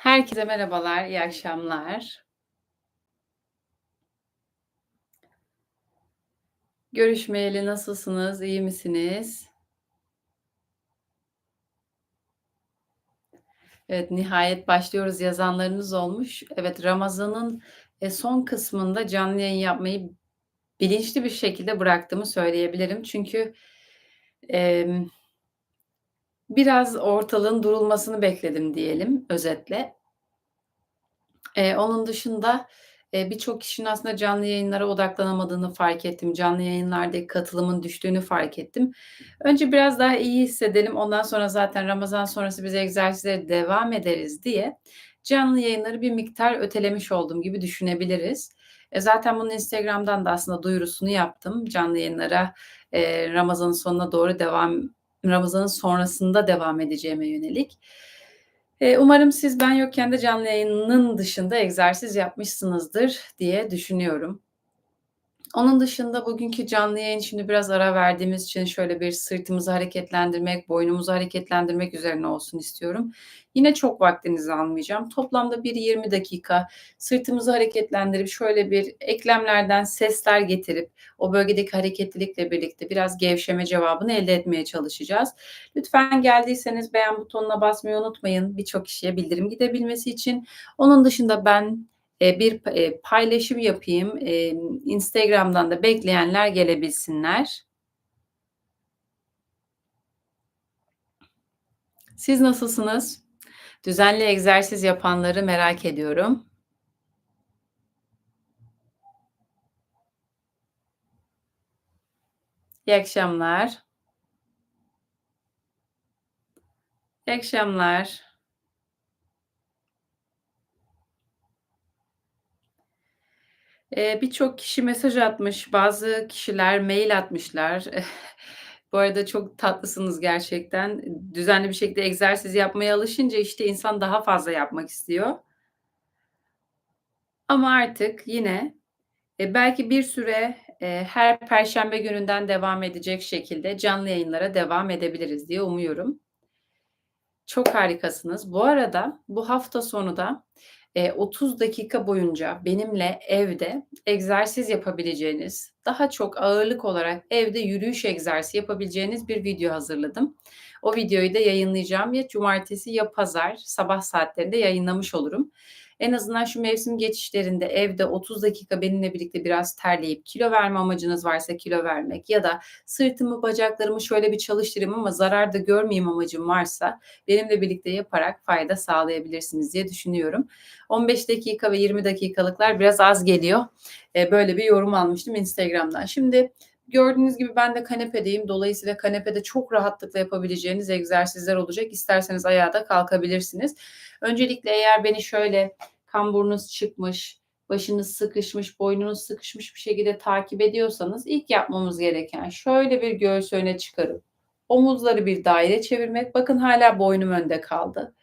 Herkese merhabalar, iyi akşamlar. Görüşmeyeli nasılsınız, iyi misiniz? Evet, nihayet başlıyoruz yazanlarınız olmuş. Evet, Ramazan'ın, eee, son kısmında canlı yayın yapmayı bilinçli bir şekilde bıraktığımı söyleyebilirim. Çünkü, emm biraz ortalığın durulmasını bekledim diyelim özetle. Eee, onun dışında, eee, birçok kişinin aslında canlı yayınlara odaklanamadığını fark ettim. Canlı yayınlardaki katılımın düştüğünü fark ettim. Önce biraz daha iyi hissedelim, ondan sonra zaten Ramazan sonrası biz egzersizlere devam ederiz diye canlı yayınları bir miktar ötelemiş oldum gibi düşünebiliriz. E, zaten bunu Instagram'dan da aslında duyurusunu yaptım. Canlı yayınlara, eee, Ramazan'ın sonuna doğru devam Ramazan'ın sonrasında devam edeceğime yönelik. Eee, umarım siz ben yokken de canlı yayının dışında egzersiz yapmışsınızdır diye düşünüyorum. Onun dışında bugünkü canlı yayın şimdi biraz ara verdiğimiz için şöyle bir sırtımızı hareketlendirmek, boynumuzu hareketlendirmek üzerine olsun istiyorum. Yine çok vaktinizi almayacağım. Toplamda bir 20 dakika sırtımızı hareketlendirip şöyle bir eklemlerden sesler getirip o bölgedeki hareketlilikle birlikte biraz gevşeme cevabını elde etmeye çalışacağız. Lütfen geldiyseniz beğen butonuna basmayı unutmayın birçok kişiye bildirim gidebilmesi için. Onun dışında ben bir pa eee, paylaşım yapayım. Emm, Instagram'dan da bekleyenler gelebilsinler. Siz nasılsınız? Düzenli egzersiz yapanları merak ediyorum. İyi akşamlar. İyi akşamlar. Eee, birçok kişi mesaj atmış, bazı kişiler mail atmışlar. Bu arada çok tatlısınız gerçekten. Düzenli bir şekilde egzersiz yapmaya alışınca, işte, insan daha fazla yapmak istiyor. Ama artık yine, eee, belki bir süre, eee, her perşembe gününden devam edecek şekilde canlı yayınlara devam edebiliriz diye umuyorum. Çok harikasınız. Bu arada bu hafta sonu da, eee, 30 dakika boyunca benimle evde egzersiz yapabileceğiniz, daha çok ağırlık olarak evde yürüyüş egzersizi yapabileceğiniz bir video hazırladım. O videoyu da yayınlayacağım. Ya cumartesi ya pazar sabah saatlerinde yayınlamış olurum. En azından şu mevsim geçişlerinde evde 30 dakika benimle birlikte biraz terleyip kilo verme amacınız varsa kilo vermek ya da sırtımı, bacaklarımı şöyle bir çalıştırayım ama zarar da görmeyeyim amacım varsa benimle birlikte yaparak fayda sağlayabilirsiniz diye düşünüyorum. 15 dakika ve 20 dakikalıklar biraz az geliyor. Eee, böyle bir yorum almıştım Instagram'dan. Şimdi gördüğünüz gibi ben de kanepedeyim. Dolayısıyla kanepede çok rahatlıkla yapabileceğiniz egzersizler olacak. İsterseniz ayağa da kalkabilirsiniz. Öncelikle eğer beni şöyle kamburunuz çıkmış, başınız sıkışmış, boynunuz sıkışmış bir şekilde takip ediyorsanız ilk yapmamız gereken şöyle bir göğsü öne çıkarıp omuzları bir daire çevirmek. Bakın hala boynum önde kaldı.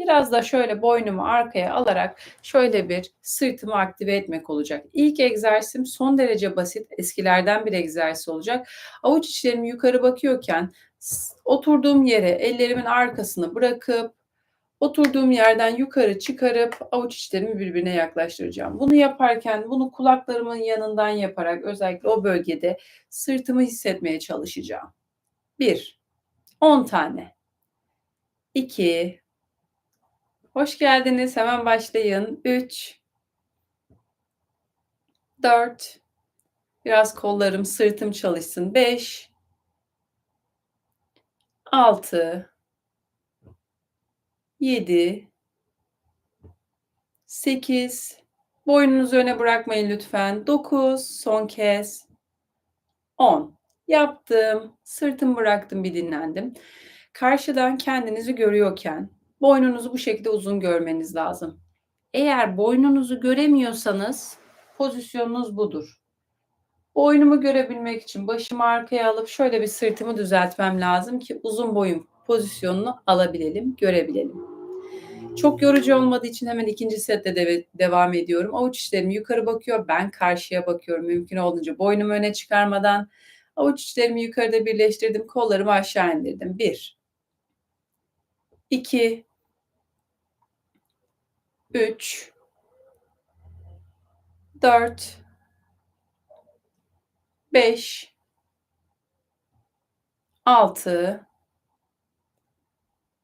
Biraz da şöyle boynumu arkaya alarak şöyle bir sırtımı aktive etmek olacak. İlk egzersizim son derece basit, eskilerden bir egzersiz olacak. Avuç içlerim yukarı bakıyorken oturduğum yere ellerimin arkasını bırakıp oturduğum yerden yukarı çıkarıp avuç içlerimi birbirine yaklaştıracağım. Bunu yaparken bunu kulaklarımın yanından yaparak özellikle o bölgede sırtımı hissetmeye çalışacağım. 1, 10 tane. 2 Hoş geldiniz, hemen başlayın. 3 4 Biraz kollarım, sırtım çalışsın. 5 6 7 8 Boynunuzu öne bırakmayın lütfen. 9 Son kez. 10 Yaptım. Sırtımı bıraktım, bir dinlendim. Karşıdan kendinizi görüyorken boynunuzu bu şekilde uzun görmeniz lazım. Eğer boynunuzu göremiyorsanız pozisyonunuz budur. Boynumu görebilmek için başımı arkaya alıp şöyle bir sırtımı düzeltmem lazım ki uzun boyun pozisyonunu alabilelim, görebilelim. Çok yorucu olmadığı için hemen ikinci sette deve devam ediyorum. Avuç içlerim yukarı bakıyor, ben karşıya bakıyorum. Mümkün olduğunca boynumu öne çıkarmadan avuç içlerimi yukarıda birleştirdim, kollarımı aşağı indirdim. 1 2 3 4 5 6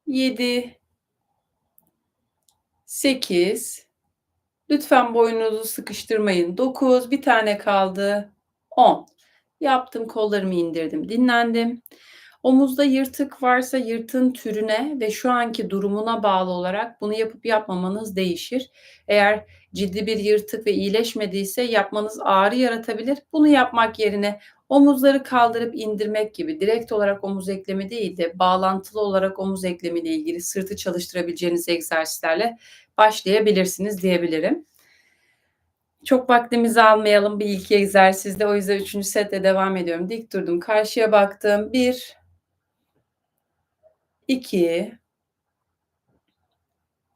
7 8 Lütfen boynunuzu sıkıştırmayın. 9 bir tane kaldı. 10 Yaptım, kollarımı indirdim, dinlendim. Omuzda yırtık varsa yırtığın türüne ve şu anki durumuna bağlı olarak bunu yapıp yapmamanız değişir. Eğer ciddi bir yırtık ve iyileşmediyse yapmanız ağrı yaratabilir. Bunu yapmak yerine omuzları kaldırıp indirmek gibi direkt olarak omuz eklemi değil de bağlantılı olarak omuz eklemi ile ilgili sırtı çalıştırabileceğiniz egzersizlerle başlayabilirsiniz diyebilirim. Çok vaktimizi almayalım bir ilk egzersizde. O yüzden üçüncü setle devam ediyorum. Dik durdum. Karşıya baktım. Bir, iki,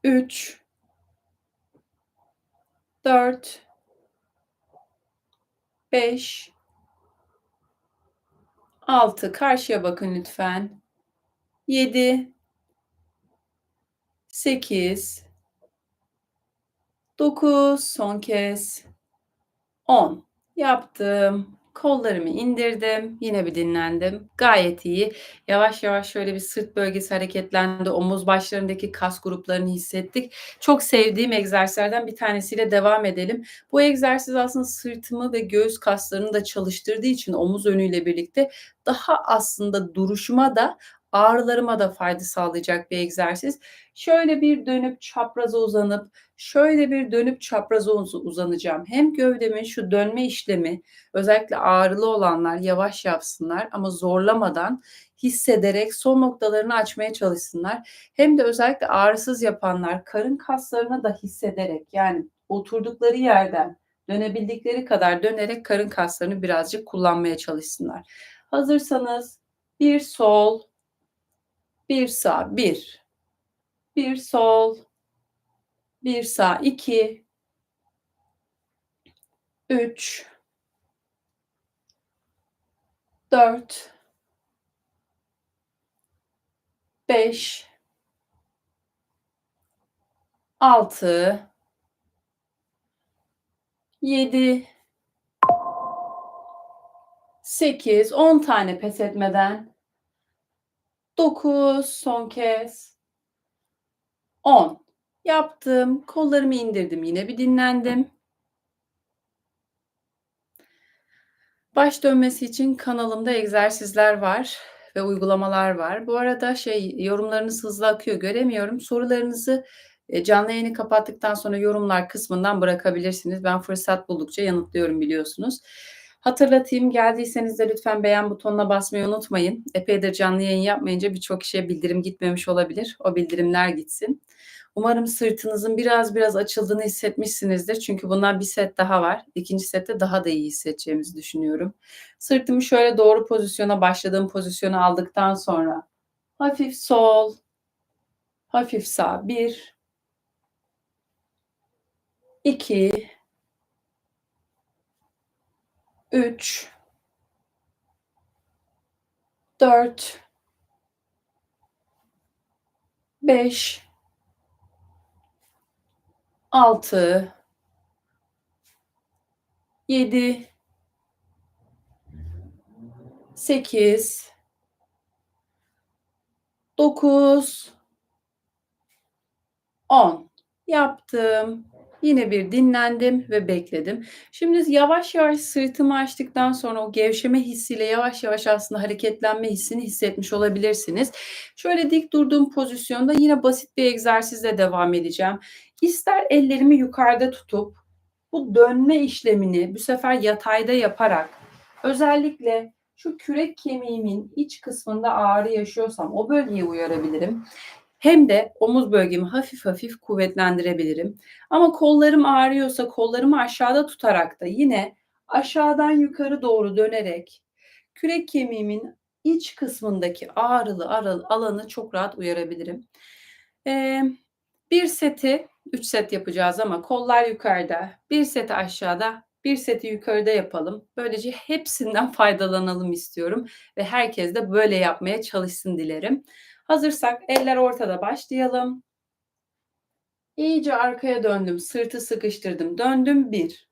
üç, dört, beş, altı. Karşıya bakın lütfen. Yedi, sekiz, dokuz. Son kez. On. Yaptım. Kollarımı indirdim. Yine bir dinlendim. Gayet iyi. Yavaş yavaş şöyle bir sırt bölgesi hareketlendi. Omuz başlarındaki kas gruplarını hissettik. Çok sevdiğim egzersizlerden bir tanesiyle devam edelim. Bu egzersiz aslında sırtımı ve göğüs kaslarını da çalıştırdığı için omuz önüyle birlikte daha aslında duruşuma da ağrılarıma da fayda sağlayacak bir egzersiz. Şöyle bir dönüp çapraza uzanıp şöyle bir dönüp çapraza uzanacağım. Hem gövdemin şu dönme işlemi özellikle ağrılı olanlar yavaş yapsınlar ama zorlamadan hissederek son noktalarını açmaya çalışsınlar. Hem de özellikle ağrısız yapanlar karın kaslarını da hissederek yani oturdukları yerden dönebildikleri kadar dönerek karın kaslarını birazcık kullanmaya çalışsınlar. Hazırsanız bir sol, bir sağ, bir, bir sol, bir sağ, iki, üç, dört, beş, altı, yedi, sekiz, on tane pes etmeden 9 son kez 10 yaptım. Kollarımı indirdim. Yine bir dinlendim. Baş dönmesi için kanalımda egzersizler var ve uygulamalar var. Bu arada şey yorumlarınız hızlı akıyor göremiyorum. Sorularınızı e, canlı yayını kapattıktan sonra yorumlar kısmından bırakabilirsiniz. Ben fırsat buldukça yanıtlıyorum biliyorsunuz. Hatırlatayım geldiyseniz de lütfen beğen butonuna basmayı unutmayın. Epeydir canlı yayın yapmayınca birçok kişiye bildirim gitmemiş olabilir. O bildirimler gitsin. Umarım sırtınızın biraz biraz açıldığını hissetmişsinizdir. Çünkü bundan bir set daha var. İkinci sette daha da iyi hissedeceğimizi düşünüyorum. Sırtımı şöyle doğru pozisyona başladığım pozisyonu aldıktan sonra hafif sol, hafif sağ. Bir, iki, 3 4 5 6 7 8 9 10 yaptım. Yine bir dinlendim ve bekledim. Şimdi yavaş yavaş sırtımı açtıktan sonra o gevşeme hissiyle yavaş yavaş aslında hareketlenme hissini hissetmiş olabilirsiniz. Şöyle dik durduğum pozisyonda yine basit bir egzersizle devam edeceğim. İster ellerimi yukarıda tutup bu dönme işlemini bu sefer yatayda yaparak özellikle şu kürek kemiğimin iç kısmında ağrı yaşıyorsam o bölgeyi uyarabilirim hem de omuz bölgemi hafif hafif kuvvetlendirebilirim. Ama kollarım ağrıyorsa kollarımı aşağıda tutarak da yine aşağıdan yukarı doğru dönerek kürek kemiğimin iç kısmındaki ağrılı alanı çok rahat uyarabilirim. Ee, bir seti 3 set yapacağız ama kollar yukarıda, bir seti aşağıda, bir seti yukarıda yapalım. Böylece hepsinden faydalanalım istiyorum ve herkes de böyle yapmaya çalışsın dilerim. Hazırsak eller ortada başlayalım. İyice arkaya döndüm. Sırtı sıkıştırdım. Döndüm 1.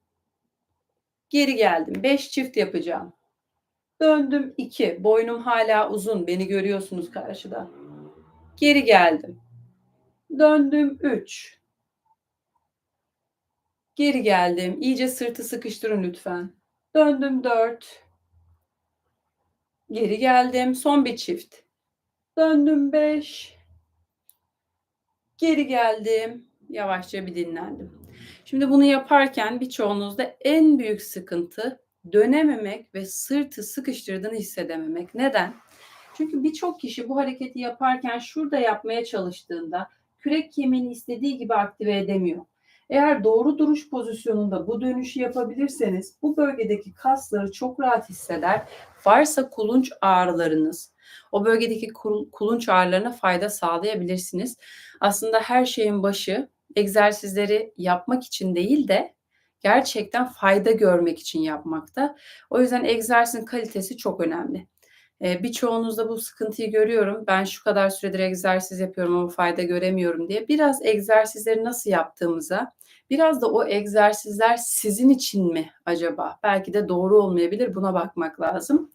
Geri geldim. 5 çift yapacağım. Döndüm 2. Boynum hala uzun. Beni görüyorsunuz karşıda. Geri geldim. Döndüm 3. Geri geldim. İyice sırtı sıkıştırın lütfen. Döndüm 4. Geri geldim. Son bir çift. Döndüm 5. Geri geldim. Yavaşça bir dinlendim. Şimdi bunu yaparken birçoğunuzda en büyük sıkıntı dönememek ve sırtı sıkıştırdığını hissedememek. Neden? Çünkü birçok kişi bu hareketi yaparken şurada yapmaya çalıştığında kürek kemiğini istediği gibi aktive edemiyor. Eğer doğru duruş pozisyonunda bu dönüşü yapabilirseniz bu bölgedeki kasları çok rahat hisseder. Varsa kulunç ağrılarınız, o bölgedeki kulunç ağrılarına fayda sağlayabilirsiniz. Aslında her şeyin başı egzersizleri yapmak için değil de gerçekten fayda görmek için yapmakta. O yüzden egzersizin kalitesi çok önemli. Ee, birçoğunuzda bu sıkıntıyı görüyorum. Ben şu kadar süredir egzersiz yapıyorum ama fayda göremiyorum diye. Biraz egzersizleri nasıl yaptığımıza, biraz da o egzersizler sizin için mi acaba? Belki de doğru olmayabilir. Buna bakmak lazım.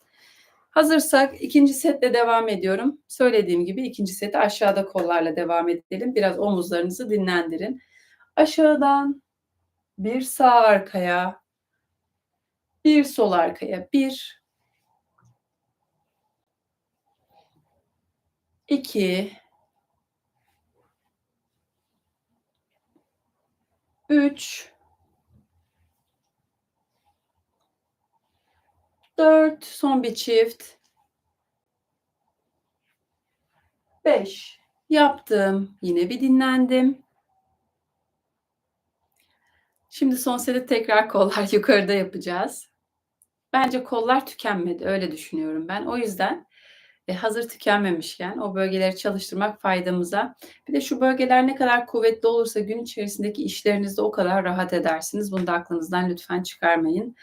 Hazırsak ikinci setle devam ediyorum. Söylediğim gibi ikinci seti aşağıda kollarla devam edelim. Biraz omuzlarınızı dinlendirin. Aşağıdan bir sağ arkaya, bir sol arkaya, bir, iki, üç, dört, son bir çift, beş, yaptım, yine bir dinlendim. Şimdi son seti tekrar kollar yukarıda yapacağız. Bence kollar tükenmedi, öyle düşünüyorum ben. O yüzden e, hazır tükenmemişken o bölgeleri çalıştırmak faydamıza. Bir de şu bölgeler ne kadar kuvvetli olursa gün içerisindeki işlerinizde o kadar rahat edersiniz. Bunu da aklınızdan lütfen çıkarmayın.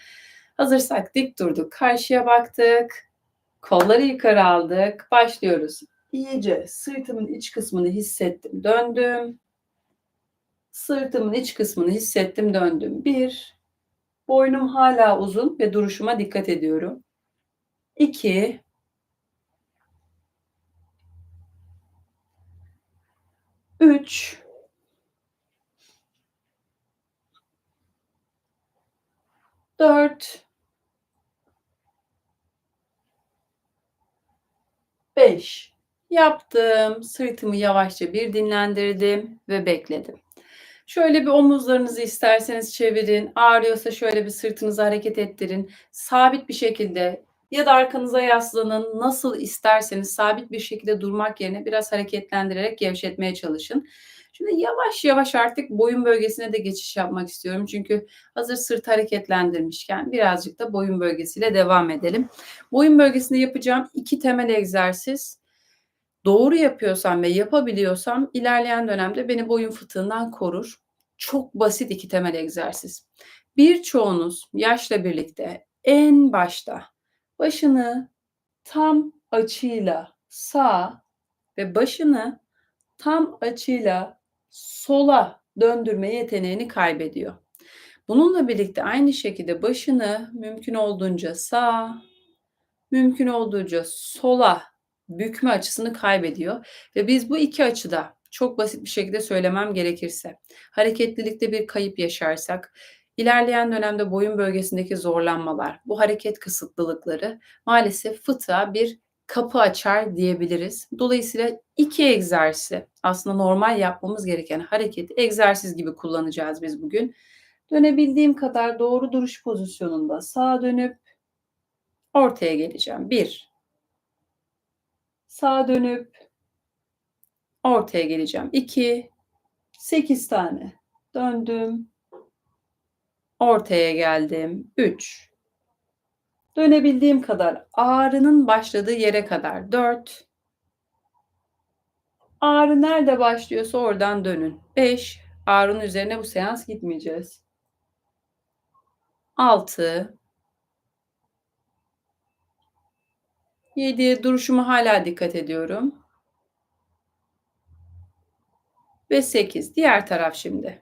Hazırsak dik durduk. Karşıya baktık. Kolları yukarı aldık. Başlıyoruz. İyice sırtımın iç kısmını hissettim. Döndüm. Sırtımın iç kısmını hissettim. Döndüm. Bir. Boynum hala uzun ve duruşuma dikkat ediyorum. İki. 3 4 5 yaptım. Sırtımı yavaşça bir dinlendirdim ve bekledim. Şöyle bir omuzlarınızı isterseniz çevirin. Ağrıyorsa şöyle bir sırtınızı hareket ettirin. Sabit bir şekilde ya da arkanıza yaslanın. Nasıl isterseniz sabit bir şekilde durmak yerine biraz hareketlendirerek gevşetmeye çalışın. Şimdi yavaş yavaş artık boyun bölgesine de geçiş yapmak istiyorum. Çünkü hazır sırt hareketlendirmişken birazcık da boyun bölgesiyle devam edelim. Boyun bölgesinde yapacağım iki temel egzersiz. Doğru yapıyorsam ve yapabiliyorsam ilerleyen dönemde beni boyun fıtığından korur. Çok basit iki temel egzersiz. Birçoğunuz yaşla birlikte en başta başını tam açıyla sağ ve başını tam açıyla sola döndürme yeteneğini kaybediyor. Bununla birlikte aynı şekilde başını mümkün olduğunca sağ, mümkün olduğunca sola bükme açısını kaybediyor ve biz bu iki açıda çok basit bir şekilde söylemem gerekirse hareketlilikte bir kayıp yaşarsak İlerleyen dönemde boyun bölgesindeki zorlanmalar, bu hareket kısıtlılıkları maalesef fıtığa bir kapı açar diyebiliriz. Dolayısıyla iki egzersizi aslında normal yapmamız gereken hareketi egzersiz gibi kullanacağız biz bugün. Dönebildiğim kadar doğru duruş pozisyonunda sağa dönüp ortaya geleceğim. Bir. Sağa dönüp ortaya geleceğim. İki. Sekiz tane. Döndüm. Ortaya geldim. 3. Dönebildiğim kadar ağrının başladığı yere kadar 4. Ağrı nerede başlıyorsa oradan dönün. 5. Ağrının üzerine bu seans gitmeyeceğiz. 6. 7'ye duruşuma hala dikkat ediyorum. ve 8. Diğer taraf şimdi.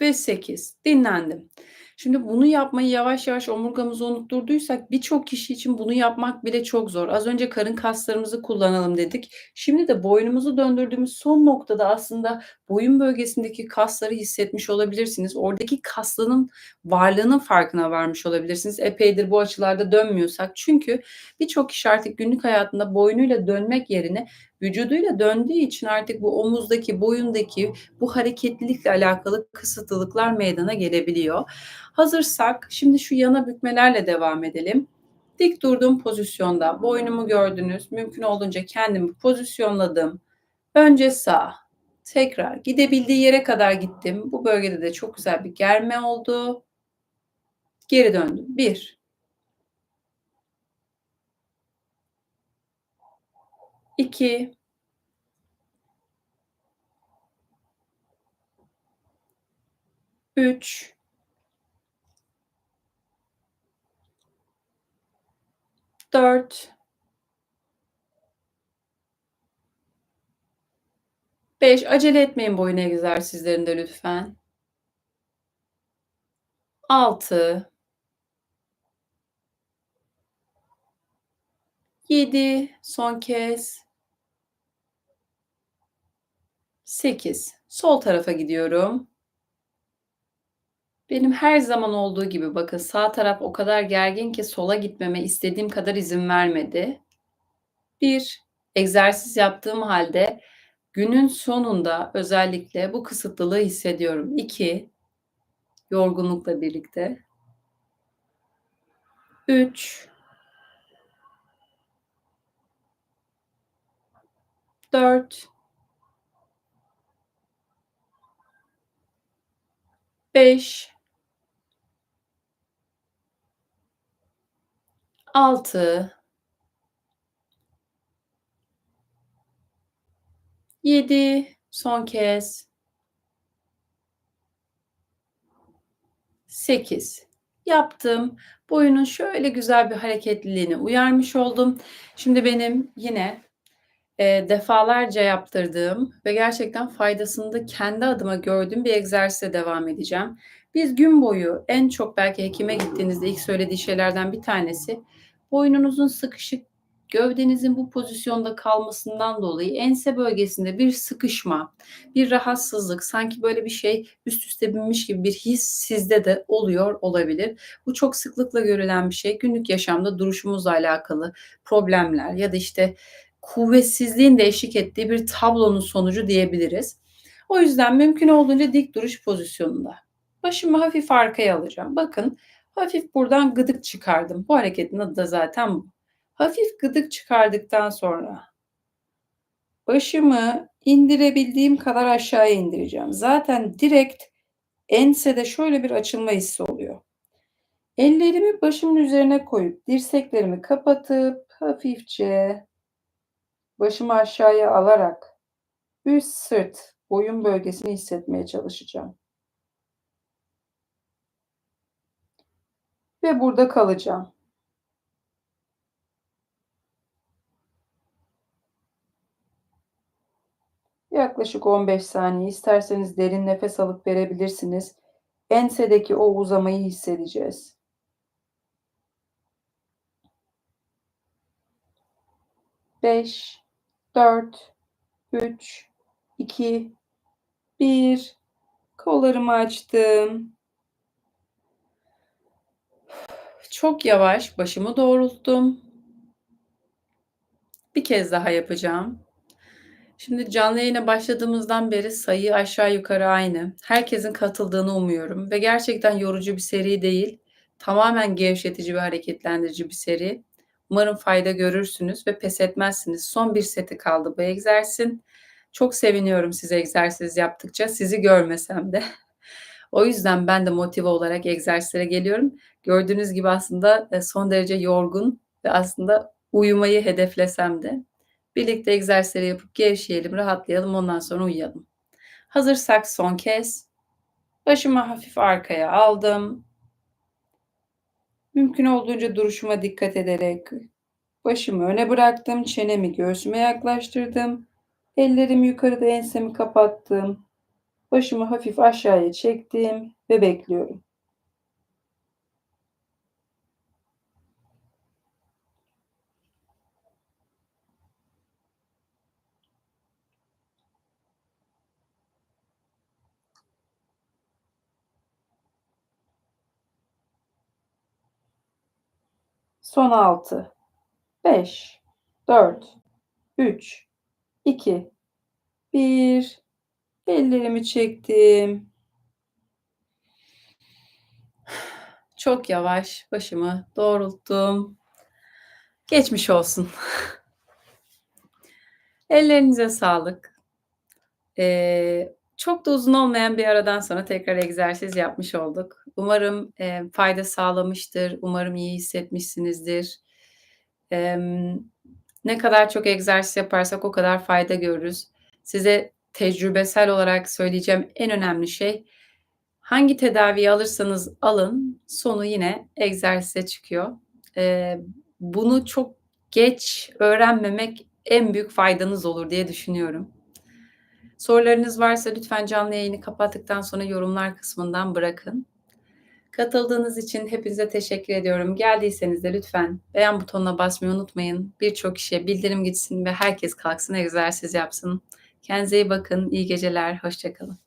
ve 8. Dinlendim. Şimdi bunu yapmayı yavaş yavaş omurgamızı unutturduysak birçok kişi için bunu yapmak bile çok zor. Az önce karın kaslarımızı kullanalım dedik. Şimdi de boynumuzu döndürdüğümüz son noktada aslında boyun bölgesindeki kasları hissetmiş olabilirsiniz. Oradaki kaslanın varlığının farkına varmış olabilirsiniz. Epeydir bu açılarda dönmüyorsak. Çünkü birçok kişi artık günlük hayatında boynuyla dönmek yerine vücuduyla döndüğü için artık bu omuzdaki, boyundaki bu hareketlilikle alakalı kısıtlılıklar meydana gelebiliyor. Hazırsak şimdi şu yana bükmelerle devam edelim. Dik durduğum pozisyonda boynumu gördünüz. Mümkün olduğunca kendimi pozisyonladım. Önce sağ, tekrar gidebildiği yere kadar gittim. Bu bölgede de çok güzel bir germe oldu. Geri döndüm. Bir. İki. Üç. 4 5 acele etmeyin boyun egzersizlerinde lütfen. 6 7 son kez. 8 sol tarafa gidiyorum. Benim her zaman olduğu gibi bakın sağ taraf o kadar gergin ki sola gitmeme istediğim kadar izin vermedi. Bir, egzersiz yaptığım halde günün sonunda özellikle bu kısıtlılığı hissediyorum. İki, yorgunlukla birlikte. Üç, dört, beş, 6 7 son kez 8 yaptım. Boyunun şöyle güzel bir hareketliliğini uyarmış oldum. Şimdi benim yine e, defalarca yaptırdığım ve gerçekten faydasını da kendi adıma gördüğüm bir egzersize devam edeceğim. Biz gün boyu en çok belki hekime gittiğinizde ilk söylediği şeylerden bir tanesi boynunuzun sıkışık, gövdenizin bu pozisyonda kalmasından dolayı ense bölgesinde bir sıkışma, bir rahatsızlık, sanki böyle bir şey üst üste binmiş gibi bir his sizde de oluyor olabilir. Bu çok sıklıkla görülen bir şey. Günlük yaşamda duruşumuzla alakalı problemler ya da işte kuvvetsizliğin de eşlik ettiği bir tablonun sonucu diyebiliriz. O yüzden mümkün olduğunca dik duruş pozisyonunda. Başımı hafif arkaya alacağım. Bakın Hafif buradan gıdık çıkardım. Bu hareketin adı da zaten bu. Hafif gıdık çıkardıktan sonra başımı indirebildiğim kadar aşağıya indireceğim. Zaten direkt ensede şöyle bir açılma hissi oluyor. Ellerimi başımın üzerine koyup dirseklerimi kapatıp hafifçe başımı aşağıya alarak üst sırt boyun bölgesini hissetmeye çalışacağım. Ve burada kalacağım. Yaklaşık 15 saniye isterseniz derin nefes alıp verebilirsiniz. Ensedeki o uzamayı hissedeceğiz. Beş, dört, üç, iki, bir. Kollarımı açtım. Çok yavaş başımı doğrulttum. Bir kez daha yapacağım. Şimdi canlı yayına başladığımızdan beri sayı aşağı yukarı aynı. Herkesin katıldığını umuyorum ve gerçekten yorucu bir seri değil. Tamamen gevşetici ve hareketlendirici bir seri. Umarım fayda görürsünüz ve pes etmezsiniz. Son bir seti kaldı bu egzersizin. Çok seviniyorum siz egzersiz yaptıkça, sizi görmesem de. O yüzden ben de motive olarak egzersizlere geliyorum. Gördüğünüz gibi aslında, eee, son derece yorgun ve aslında uyumayı hedeflesem de birlikte egzersizleri yapıp gevşeyelim, rahatlayalım, ondan sonra uyuyalım. Hazırsak son kez başımı hafif arkaya aldım. Mümkün olduğunca duruşuma dikkat ederek başımı öne bıraktım, çenemi göğsüme yaklaştırdım. Ellerim yukarıda, ensemi kapattım. Başımı hafif aşağıya çektim ve bekliyorum. Son 6, 5, 4, 3, 2, 1. Ellerimi çektim. Çok yavaş başımı doğrulttum. Geçmiş olsun. Ellerinize sağlık. Eee, çok da uzun olmayan bir aradan sonra tekrar egzersiz yapmış olduk. Umarım, eee, fayda sağlamıştır. Umarım iyi hissetmişsinizdir. Emm, ne kadar çok egzersiz yaparsak o kadar fayda görürüz. Size tecrübesel olarak söyleyeceğim en önemli şey, hangi tedaviyi alırsanız alın, sonu yine egzersize çıkıyor. Eee, bunu çok geç öğrenmemek en büyük faydanız olur diye düşünüyorum. Sorularınız varsa lütfen canlı yayını kapattıktan sonra yorumlar kısmından bırakın. Katıldığınız için hepinize teşekkür ediyorum. Geldiyseniz de lütfen beğen butonuna basmayı unutmayın. Birçok kişiye bildirim gitsin ve herkes kalksın, egzersiz yapsın. Kendinize iyi bakın, iyi geceler, hoşça kalın.